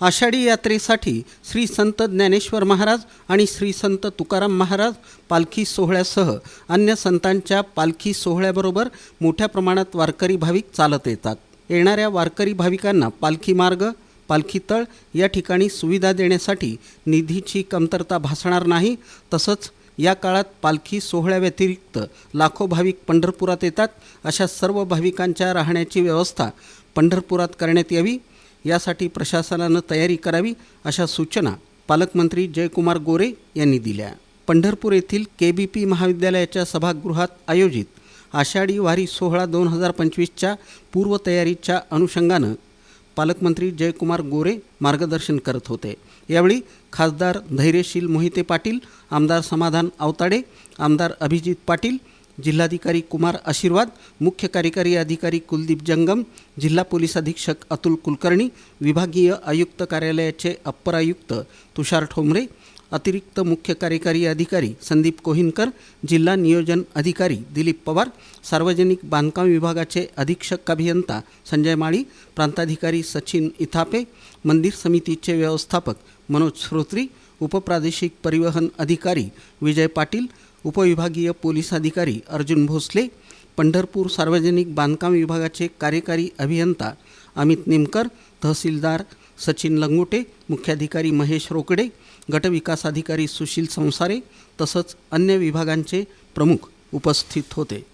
आषाढी यात्रेसाठी श्री संत ज्ञानेश्वर महाराज आणि श्री संत तुकाराम महाराज पालखी सोहळ्यासह अन्य संतांच्या पालखी सोहळ्याबरोबर मोठ्या प्रमाणात वारकरी भाविक चालत येतात. येणाऱ्या वारकरी भाविकांना पालखी मार्ग पालखी तळ या ठिकाणी सुविधा देण्यासाठी निधीची कमतरता भासणार नाही. तसंच या काळात पालखी सोहळ्याव्यतिरिक्त लाखो भाविक पंढरपुरात येतात. अशा सर्व भाविकांच्या राहण्याची व्यवस्था पंढरपुरात करण्यात यावी. यासाठी प्रशासनानं तयारी करावी अशा सूचना पालकमंत्री जयकुमार गोरे यांनी दिल्या. पंढरपूर येथील के बी पी महाविद्यालयाच्या सभागृहात आयोजित आषाढी वारी सोहळा दोन हजार पंचवीसच्या पूर्वतयारीच्या अनुषंगानं पालकमंत्री जयकुमार गोरे मार्गदर्शन करत होते. यावेळी खासदार धैर्यशील मोहिते पाटील आमदार समाधान आवताडे आमदार अभिजित पाटील जिल्हाधिकारी कुमार आशीर्वाद मुख्य कार्यकारी अधिकारी कुलदीप जंगम जिल्हा पोलीस अधीक्षक अतुल कुलकर्णी विभागीय आयुक्त कार्यालयाचे अप्पर आयुक्त तुषार ठोंबरे अतिरिक्त मुख्य कार्यकारी अधिकारी संदीप कोहिनकर जिल्हा नियोजन अधिकारी दिलीप पवार सार्वजनिक बांधकाम विभागाचे अधीक्षक अभियंता संजय माळी प्रांताधिकारी सचिन इथापे मंदिर समितीचे व्यवस्थापक मनोज श्रोत्री उपप्रादेशिक परिवहन अधिकारी विजय पाटील उपविभागीय पोलीस अधिकारी अर्जुन भोसले पंढरपूर सार्वजनिक बांधकाम विभागाचे कार्यकारी अभियंता अमित निमकर तहसीलदार सचिन लंगोटे मुख्याधिकारी महेश रोकडे गटविकास अधिकारी सुशील संसारे तसंच अन्य विभागांचे प्रमुख उपस्थित होते.